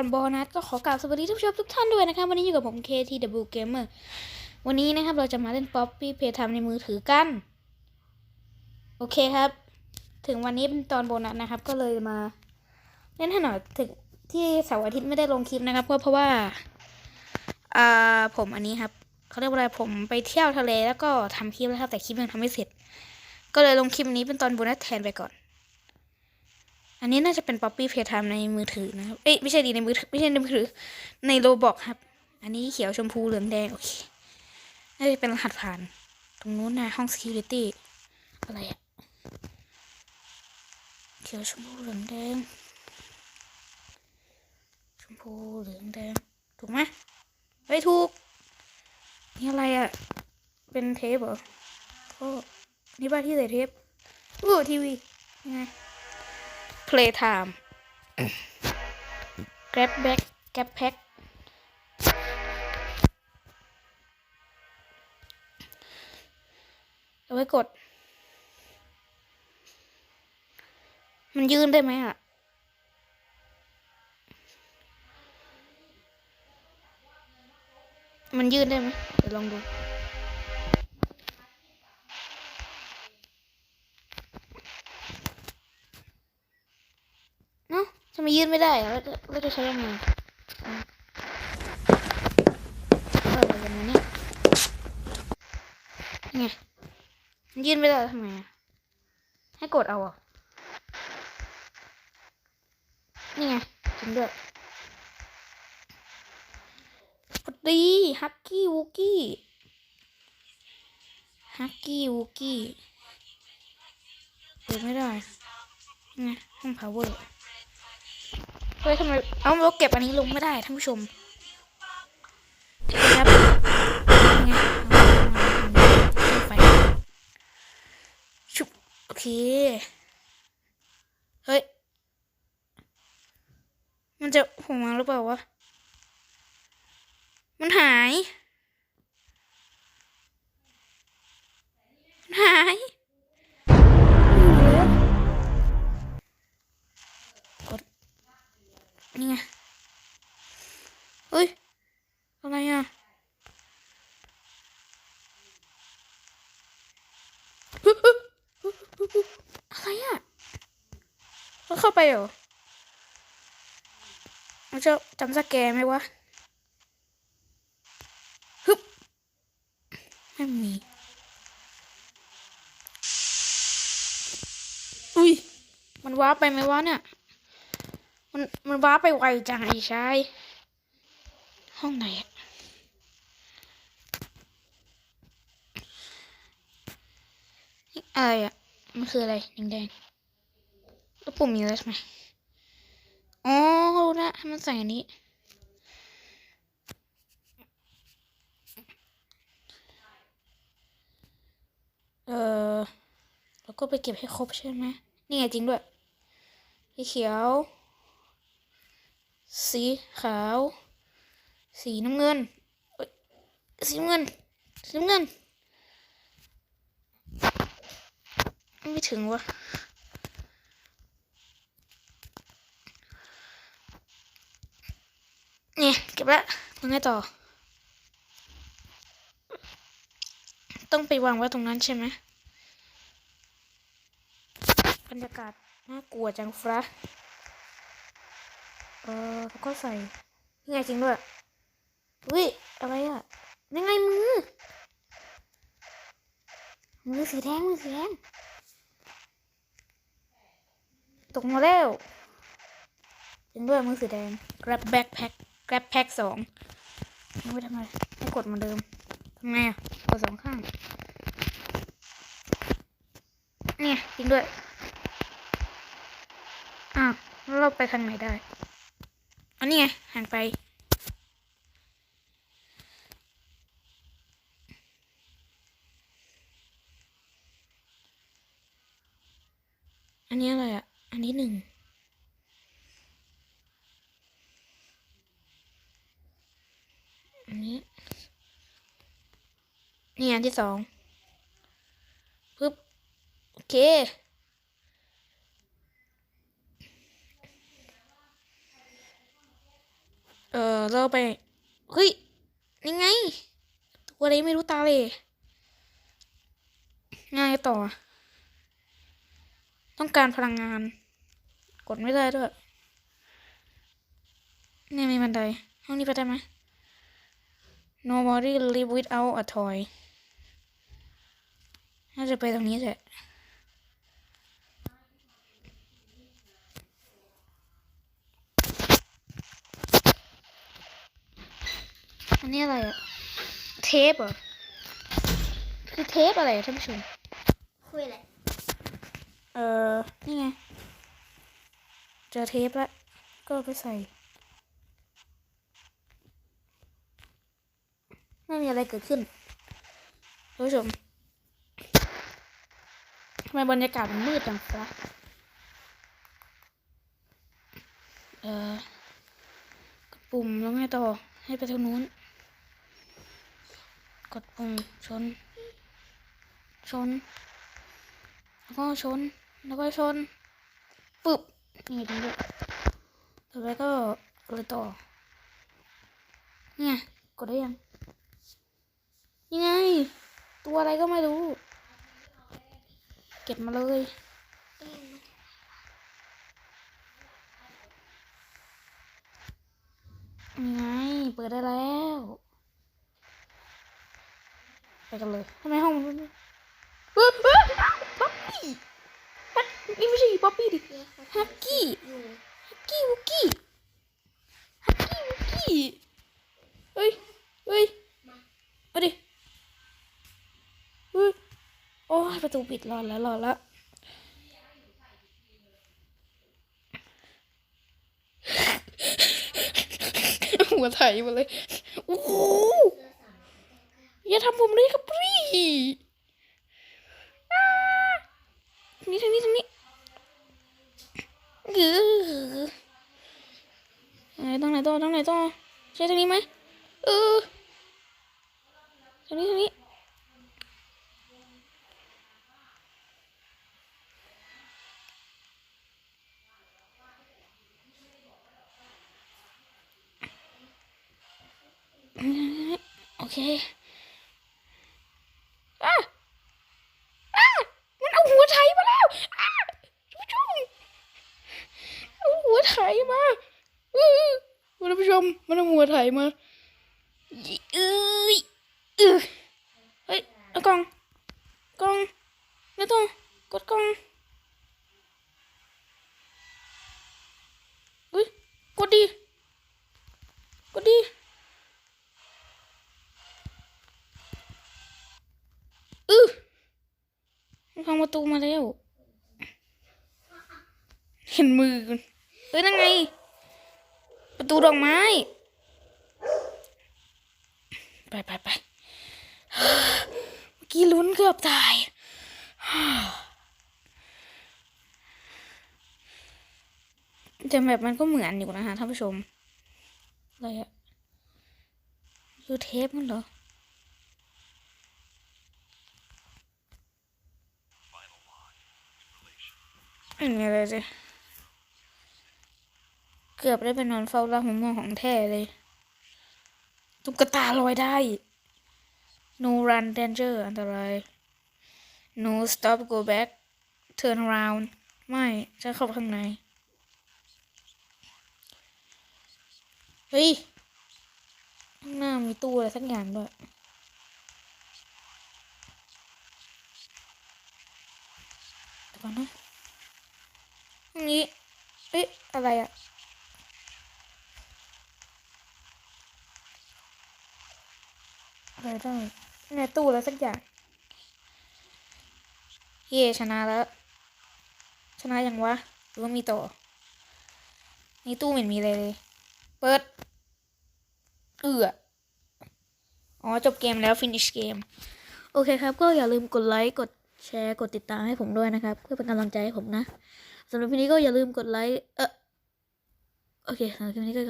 ตอนโบนัสก็ขอกล่าวสวัสดีท่านผู้ชมทุกท่านด้วยนะครับ วันนี้อยู่กับผม KTW Gamer วันนี้นะครับเราจะมาเล่น Poppy Playtime ในมือถือกัน โอเคครับ ถึงวันนี้เป็นตอนโบนัสนะครับ ก็เลยมา เล่นให้หน่อยถึงที่เสาร์อาทิตย์ไม่ได้ลงคลิปนะครับเพราะเพราะว่าอ่าผมอันนี้ครับเขาเรียกว่าอะไรผมไปเที่ยวทะเลแล้วก็ทำคลิปแล้วครับแต่คลิปยังทำไม่เสร็จ ก็เลยลงคลิปนี้เป็นตอนโบนัสแทนไปก่อน อันนี้น่าจะเป็น Poppy Playtime ในมือถือนะครับ เอ้ยไม่ใช่ดีในมือถือไม่ใช่ในมือถือ ในโรบอกครับ อันนี้เขียวชมพูเหลืองแดง โอเคน่าจะเป็นรหัสผ่าน ตรงนู้นนะห้อง security อะไรอะเขียวชมพูเหลืองแดง ชมพูเหลืองแดง ถูกไหมเฮ้ยถูก นี่อะไรอะเป็นเทปเหรอโอ้นี่บ้านที่ใส่เทปอู้ทีวียังไง playtime grab back grab pack เอาไว้กด มันยืนได้ไหมอะมันยืนได้ไหมเดี๋ยวลองดู เนายืนไม่ได้แล้วจะจะใช้ยังไงอะไรกันเนี่ยไงมันยืนไม่ได้ทำไงให้กดเอาอะนี่ไงจริงด้วยกดดีฮักกี้วูกี้ฮักกี้วูกี้เปิดไม่ได้นี่ไงห้อง power เฮ้ยทำไม เอาเราเก็บอันนี้ลงไม่ได้ท่านผู้ชมครับไปชุบโอเค เฮ้ย มันจะหงมาหรือเปล่าวะ มันหาย มันหาย นี่ไงเฮ้ย อะไรอะฮึฮึฮึฮึฮึอะไรอะมันเข้าไปเหรอมันจะจำสแกร์ไหมวะฮึบไม่มีอุ้ย มันว้าไปไหมวะเนี่ย มันมันว้าไปไวจังไอ้ชายห้องไหนอะอะไรอะมันคืออะไรแดงๆแล้วปุ่มมีอะไรไหมอ๋อรู้นะให้มันใส่อันนี้ เออแล้วก็ไปเก็บให้ครบใช่ไหมนี่ไงจริงด้วยสีเขียว สีขาว สีน้ำเงิน สีน้ำเงิน สีน้ำเงิน ไม่ถึงวะเนี่ยเก็บละยังไงต่อ ต้องไปวางไว้ตรงนั้นใช่ไหมบรรยากาศน่ากลัวจังฟะเออแล้วก็ใส่นี่ไงจริงด้วยอุ้ยอะไรอะนี่ไงมือมือสีแดงมือสีแดงตกมาแล้วจริงด้วยมือสีแดง grab backpack grab pack สองไม่ทำไมให้กดเหมือนเดิมทำไงอะกดสองข้างเนี่ยจริงด้วยอ้าวแล้วเราไปทางไหนได้ อันนี้ไงหันไป อันนี้อะไรอะ อันนี้หนึ่งอันนี้ นี่อันที่สองปึ๊บ โอเค เออเราไป เฮ้ยนี่ไง ตัวอะไรไม่รู้ตาเลยง่ายต่อ ต้องการพลังงาน กดไม่ได้ด้วย นี่มีบันได ห้องนี้ไปได้ไหม Nobody live without a toy น่าจะไปตรงนี้แหละ นนี้อะไรอะเทปเหรอคือเทปอะไรอะท่านผู้ชมคุยแหละเออนี่ไงเจอเทปแล้วก็เอาไปใส่ ไม่มีอะไรเกิดขึ้นท่านผู้ชมทำไมบรรยากาศมันมืดจังฟ้าเออกดปุ่มแล้วไงต่อให้ไปทางนู้น กดปุ่มชน ชน แล้วก็ชน แล้วก็ชน ปึ๊บ นี่ตรงนี้ต่อไปก็เลยต่อ เนี่ย กดได้ยัง ยังไง ตัวอะไรก็ไม่รู้ เก็บมาเลยยังไง เปิดได้แล้ว ไปกันเลยทำไมห้องมันไม่เฮ้ยเฮ้ยป๊อปปี้ฮักนี่ไม่ใช่ป๊อปปี้ดิฮักกี้ฮักกี้วุกกี้ฮักกี้วุกกี้เฮ้ยเฮ้ยเอาดิเฮ้ยโอ้ยประตูปิดรอดแล้วรอดแล้วหัวไถมาเลยโอ้โห อย่าทำผมเลยครับพี่อ่าทานี้ทางนี้ทางนี้เออไหนตรงไหนต่อตรงไหนต่อใช่ทางนี้ไหมเออทางนี้ทางนี้โอเคอะอะมันเอาหัวไถมาแล้วอะท่านผู้ชมเอาหัว ไถมาเออท่านผู้ชมมันเอาหัวไถมาเอ้ยเออเฮ้ยเอากล่องกล่องไม่ต้องกดกล่องเฮ้ยกดดิกดดิอือมันพังประตูมาแล้วเห็นมือ เอ้ยนั่นไง ประตูดอกไม้ ไปไปไปเมื่อกี้ลุ้นเกือบตายแต่แบบมันก็เหมือนอยู่นะคะท่านผู้ชมอะไรอะดูเทปมันเหรอไม่มีอะไรเลย เกือบได้ไปนอนเฝ้าร่างของม่วงของแท้เลย ตุ๊กตาลอยได้ no run danger อันตราย no stop go back turn around ไม่ฉันเข้าข้างใน เฮ้ย ข้างหน้ามีตู้อะไรสักอย่างด้วยเดี๋ยวก่อนนะนนี้ เอ๊ะ อะไรอะ อะไรได้ในตู้แล้วสักอย่าง เย่ชนะแล้ว ชนะยังวะ หรือว่ามีต่อนี่ตู้เหม็นมีอะไรเลย เปิด เอืออ๋อ จบเกมแล้ว finish เกม โอเคครับ ก็อย่าลืมกดไลค์ กดแชร์ กดติดตามให้ผมด้วยนะครับ เพื่อเป็นกำลังใจให้ผมนะสำหรับวันนี้ก็อย่าลืมกดไลค์ เออโอเคสำหรับคลิปนี้ก็